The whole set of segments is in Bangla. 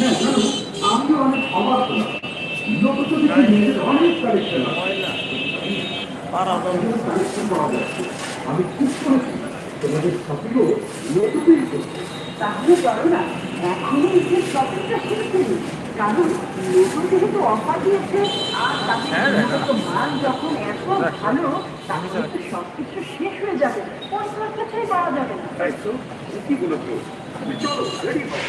হ্যাঁ আমি অনেক অবাক অনেক কালেকশন কালেকশন পাওয়া যাচ্ছে আমি ঠিক করেছি তোমাদের নতুনই করতে। তাহলে চলো না এখনই ঈদের শপিংটা শুরু করি। কারণ নতুন যেহেতু অফার দিয়েছে আর তাদের মান যখন এত ভালো তাহলে তো সব কিছু শেষ হয়ে যাবে। পরিষ্কার কিছুই পাওয়া যাবে না। তাই তো কি বলেছ তুমি চলো রেডি হও।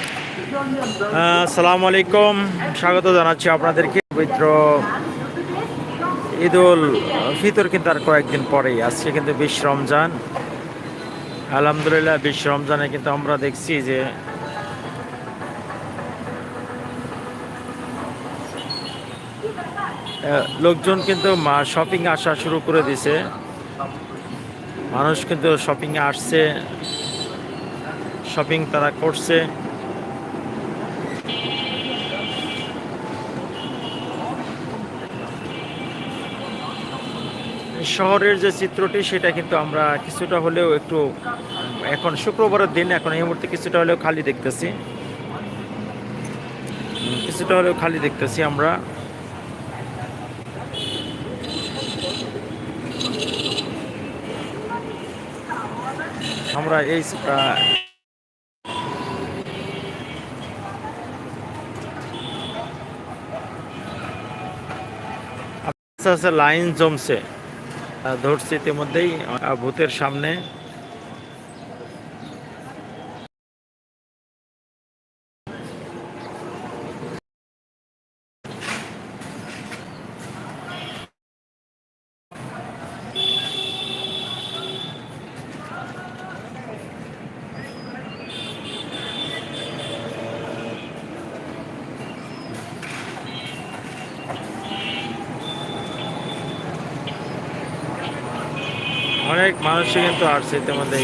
আসসালামু আলাইকুম। স্বাগত জানাচ্ছি আপনাদেরকে। পবিত্র ঈদুল ফিতর কিন্তু আর কয়েকদিন পরেই। আজকে কিন্তু বিশ রমজান। আলহামদুলিল্লাহ বিশ রমজানে কিন্তু আমরা দেখছি যে লোকজন কিন্তু শপিং আসা শুরু করে দিছে। মানুষ কিন্তু শপিংয়ে আসছে শপিং তারা করছে। শহরের যে চিত্রটি, সেটা কিন্তু আমরা কিছুটা হলেও একটু, এখন শুক্রবারের দিন, এখন এই মুহূর্তে কিছুটা হলেও খালি দেখতেছি। কিছুটা হলেও খালি দেখতেছি আমরা। আমরা এই আস্তে আস্তে লাইন জমছে। ধরছি ইতিমধ্যেই ভূতের সামনে। অনেক মানুষই কিন্তু আসছে ইতিমধ্যে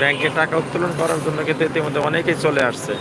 ব্যাংকে টাকা উত্তোলন করার জন্য কিন্তু ইতিমধ্যে অনেকেই চলে আসছে।